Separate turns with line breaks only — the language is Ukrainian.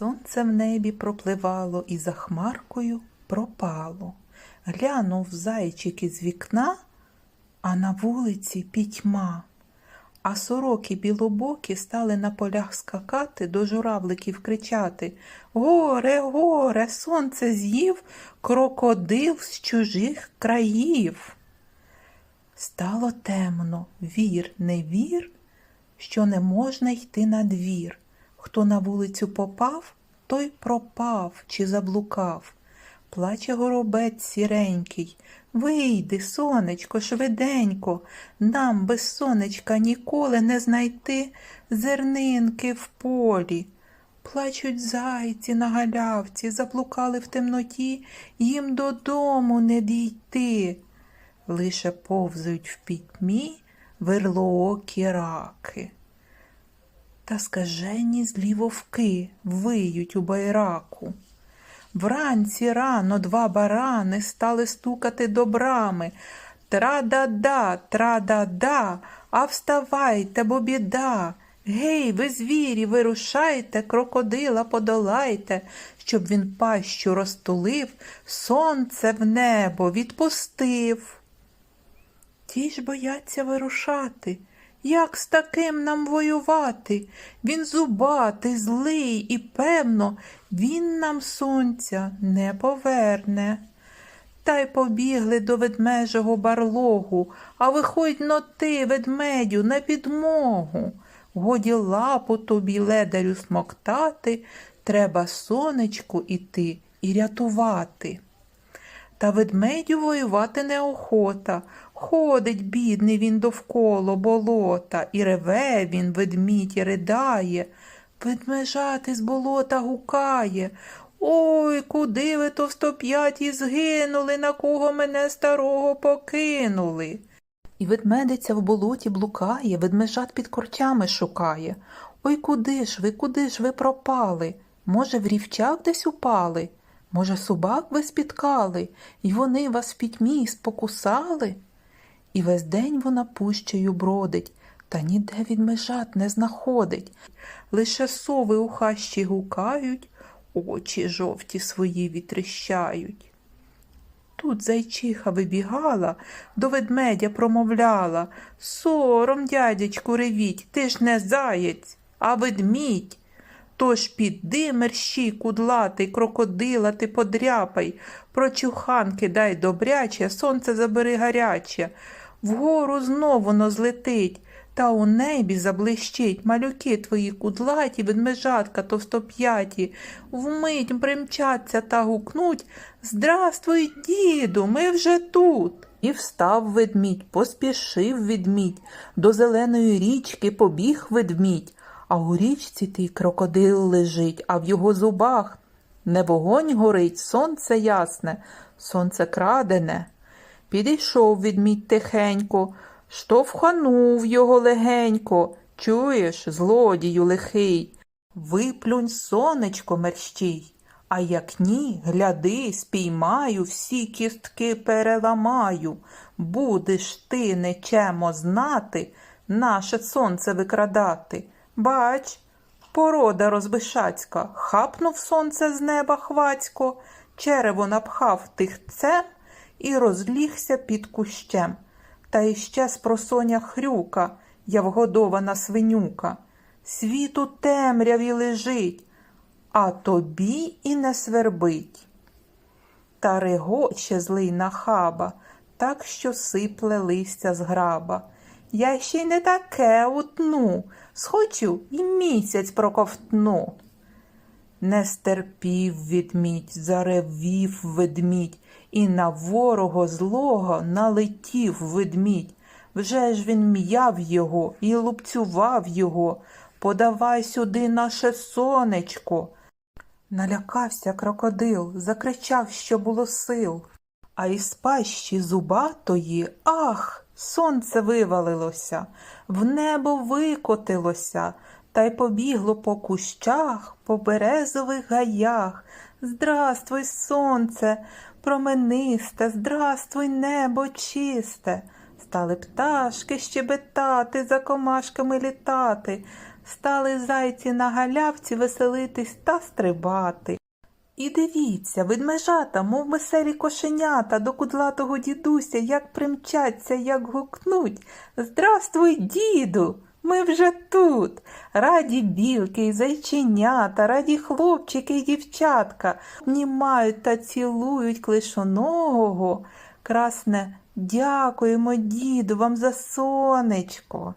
Сонце в небі пропливало і за хмаркою пропало. Глянув зайчик із вікна, а на вулиці пітьма. А сороки білобокі стали на полях скакати, до журавликів кричати Горе, горе, сонце з'їв крокодил з чужих країв. Стало темно, вір, не вір, що не можна йти на двір. Хто на вулицю попав, той пропав чи заблукав. Плаче горобець сіренький. Вийди, сонечко, швиденько, нам без сонечка ніколи не знайти зернинки в полі. Плачуть зайці на галявці, заблукали в темноті, їм додому не дійти. Лише повзають в пітьмі верлоокі раки. Та скажені злі вовки виють у байраку. Вранці рано два барани стали стукати до брами. Тра-да-да, тра-да-да, а вставайте, бо біда. Гей, ви звірі, вирушайте, крокодила подолайте, щоб він пащу розтулив, сонце в небо відпустив. Ті ж бояться вирушати. Як з таким нам воювати? Він зубатий, злий і, певно, він нам сонця не поверне. Та й побігли до ведмежого барлогу, а виходь но ти, ведмедю, на підмогу. Годі лапу тобі ледарю смоктати, треба сонечку іти і рятувати. Та ведмедю воювати неохота. Ходить, бідний він довкола болота, і реве він, ведмідь, і ридає. Ведмежати з болота гукає. Ой, куди ви товстоп'яті згинули, на кого мене старого покинули? І ведмедиця в болоті блукає, ведмежат під корчами шукає. Ой, куди ж ви, куди ж ви пропали? Може, в рівчак десь упали? Може, собак ви спіткали, й вони вас в пітьмі спокусали? І весь день вона пущею бродить, та ніде від межат не знаходить. Лише сови у хащі гукають, очі жовті свої вітрищають. Тут зайчиха вибігала, до ведмедя промовляла Сором, дядечку, ревіть, ти ж не заєць, а ведмідь. Тож піди, мерщій кудлатий, крокодила ти подряпай, прочуханки дай добряче, сонце забери гаряче. Вгору знов воно злетить, та у небі заблищить. Малюки твої кудлаті, ведмежатка товстоп'яті, вмить примчаться та гукнуть Здравствуй, діду, ми вже тут. І встав ведмідь, поспішив ведмідь, до зеленої річки побіг ведмідь, а у річці тій крокодил лежить, а в його зубах не вогонь горить, сонце ясне, сонце крадене. Підійшов відмідь тихенько, штовханув його легенько. Чуєш, злодію лихий, виплюнь сонечко мерщій. А як ні, гляди, спіймаю, всі кістки переламаю. Будеш ти нечемо знати, наше сонце викрадати. Бач, порода розбишацька, хапнув сонце з неба хвацько, черево напхав тихцем і розлігся під кущем. Та іще спросоня хрюка, я вгодована свинюка. Світ у темряві лежить, а тобі і не свербить. Та регоче злий нахаба, так що сипле листя з граба. Я ще й не таке утну, схочу і місяць проковтну. Не стерпів відмідь, заревів ведмідь, і на ворога злого налетів ведмідь. Вже ж він м'яв його і лупцював його. Подавай сюди наше сонечко. Налякався крокодил, закричав, що було сил. А із пащі зубатої, ах, сонце вивалилося, в небо викотилося, та й побігло по кущах, по березових гаях. Здравствуй, сонце, променисте, здравствуй, небо чисте. Стали пташки щебетати, за комашками літати. стали зайці на галявці веселитись та стрибати. І дивіться, ведмежата, мов веселі кошенята до кудлатого дідуся, як примчаться, як гукнуть. Здравствуй, діду! Ми вже тут. Раді білки й зайченята, раді хлопчики й дівчатка. Обнімають та цілують клишоногого. Красне, дякуємо, діду, вам за сонечко.